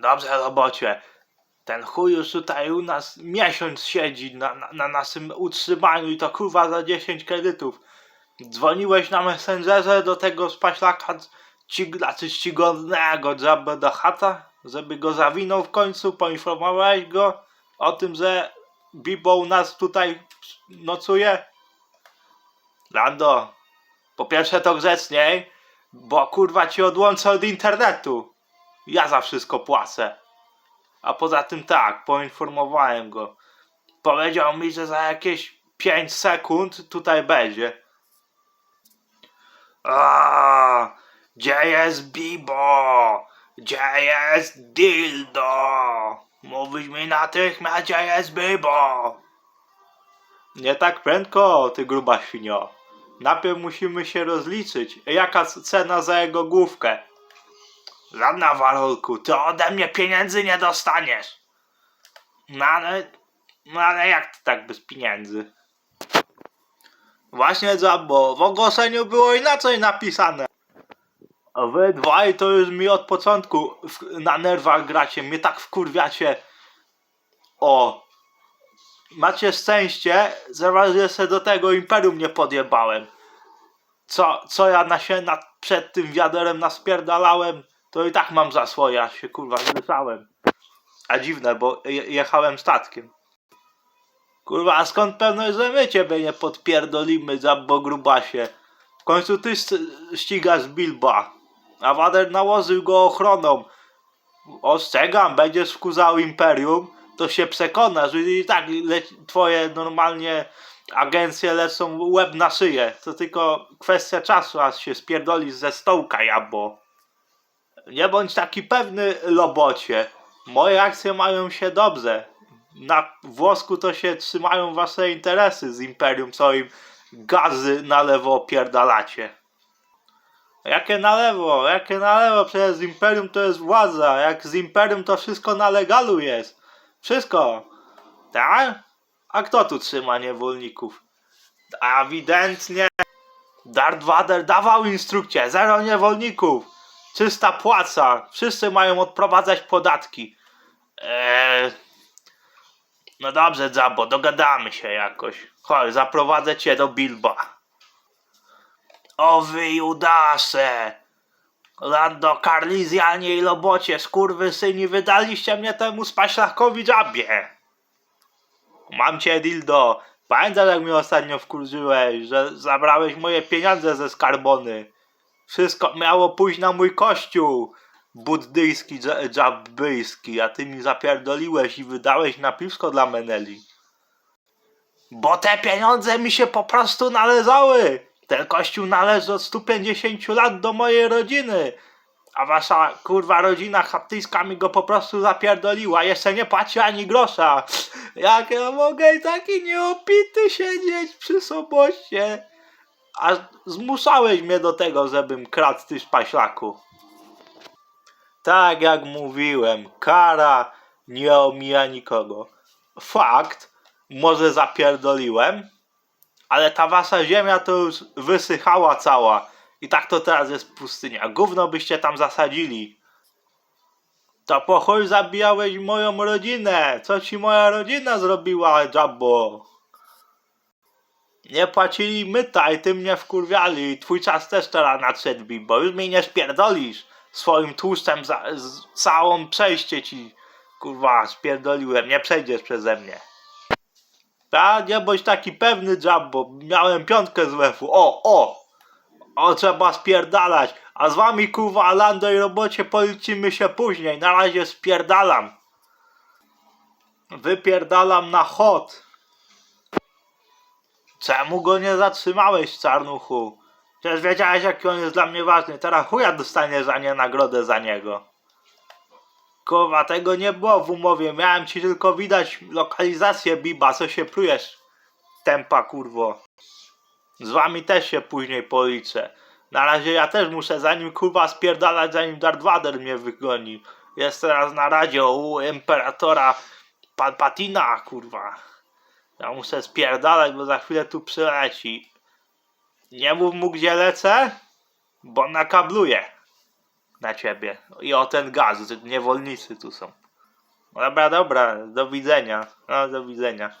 Dobrze, robocie. Ten chuj już tutaj u nas miesiąc siedzi na, na, na naszym utrzymaniu i to kurwa za 10 kredytów. Dzwoniłeś na Messengerze do tego spaślaka ci, znaczy czcigodnego Jabba do chata, żeby go zawinął w końcu, poinformowałeś go o tym, że Bibo u nas tutaj nocuje? Lando, po pierwsze to grzeczniej, bo kurwa ci odłączę od internetu. Ja za wszystko płacę. A poza tym tak, poinformowałem go. Powiedział mi, że za jakieś 5 sekund tutaj będzie. A, gdzie jest Bibo? Gdzie jest Dildo? Mówisz mi natychmiast, gdzie jest Bibo? Nie tak prędko, ty gruba świnio. Najpierw musimy się rozliczyć. Jaka cena za jego główkę? Żadna warolku, ty ode mnie pieniędzy nie dostaniesz. No ale, no ale jak to tak bez pieniędzy? Właśnie Jabbo, w ogłoszeniu było inaczej napisane. A wy dwaj to już mi od początku w, na nerwach gracie, mnie tak wkurwiacie. O, macie szczęście, że raz jeszcze do tego imperium nie podjebałem. Co, co ja na się na, przed tym wiaderem naspierdalałem, to i tak mam za swoje, ja się kurwa zrysałem. A dziwne, bo je, jechałem statkiem. Kurwa, a skąd pewność, że my ciebie nie podpierdolimy, Jabbo grubasie? W końcu ty ścigasz Bilba, a Wader nałożył go ochroną. Ostrzegam, będziesz wkurzał Imperium, to się przekonasz, i tak twoje normalnie agencje lecą łeb na szyję. To tylko kwestia czasu, aż się spierdolisz ze stołka, jabbo. Nie bądź taki pewny, lobocie. Moje akcje mają się dobrze. Na włosku to się trzymają wasze interesy z Imperium, co im gazy na lewo opierdalacie. Jakie na lewo? Jakie na lewo? Przecież z Imperium to jest władza. Jak z Imperium to wszystko na legalu jest. Wszystko. Tak? A kto tu trzyma niewolników? Ewidentnie Darth Vader dawał instrukcję. Zero niewolników. Czysta płaca. Wszyscy mają odprowadzać podatki. Eee... No dobrze, Jabbo, dogadamy się jakoś. Chodź, zaprowadzę cię do Bilba. O wy Judasze! Lando Carlizjanie i Lobocie, skurwysyni, wydaliście mnie temu spaślakowi Jabbie. Mam cię, Dildo. Pamiętasz, jak mnie ostatnio wkurzyłeś, że zabrałeś moje pieniądze ze skarbony. Wszystko miało pójść na mój kościół buddyjski, dża- dżabbyjski, a ty mi zapierdoliłeś i wydałeś na piwsko dla Meneli. Bo te pieniądze mi się po prostu należały. Ten kościół należy od 150 lat do mojej rodziny. A wasza kurwa rodzina chatyjska mi go po prostu zapierdoliła. Jeszcze nie płaci ani grosza. Jak ja mogę taki nieopity siedzieć przy sobocie? A zmuszałeś mnie do tego, żebym kradł ty paślaku. Tak jak mówiłem, kara nie omija nikogo. Fakt, może zapierdoliłem, ale ta wasza ziemia to już wysychała cała. I tak to teraz jest pustynia. Gówno byście tam zasadzili. To po zabijałeś moją rodzinę. Co ci moja rodzina zrobiła, Jabbo? Nie płacili myta i ty mnie wkurwiali. Twój czas też teraz nadszedł, bo już mnie nie spierdolisz. Swoim tłuszczem za, z całą przejście ci, kurwa, spierdoliłem. Nie przejdziesz przeze mnie. Ta, nie bądź taki pewny, Jabbo. Miałem piątkę z lefu. O, o! O, trzeba spierdalać. A z wami, kurwa, Lando i robocie policzymy się później. Na razie spierdalam. Wypierdalam na chod. Czemu go nie zatrzymałeś, czarnuchu? Przecież wiedziałeś, jaki on jest dla mnie ważny. Teraz chuja dostanie za nie nagrodę za niego. Kurwa, tego nie było w umowie. Miałem ci tylko widać lokalizację Biba, co się plujesz. Tempa, kurwo. Z wami też się później policzę. Na razie ja też muszę zanim kurwa spierdalać, zanim Darth Vader mnie wygoni. Jest teraz na radzie u imperatora Palpatina, kurwa. Ja muszę spierdalać, bo za chwilę tu przyleci. Nie mów mu gdzie lecę, bo nakabluję. na ciebie. I o ten gaz, że niewolnicy tu są. Dobra, dobra, do widzenia. No, do widzenia.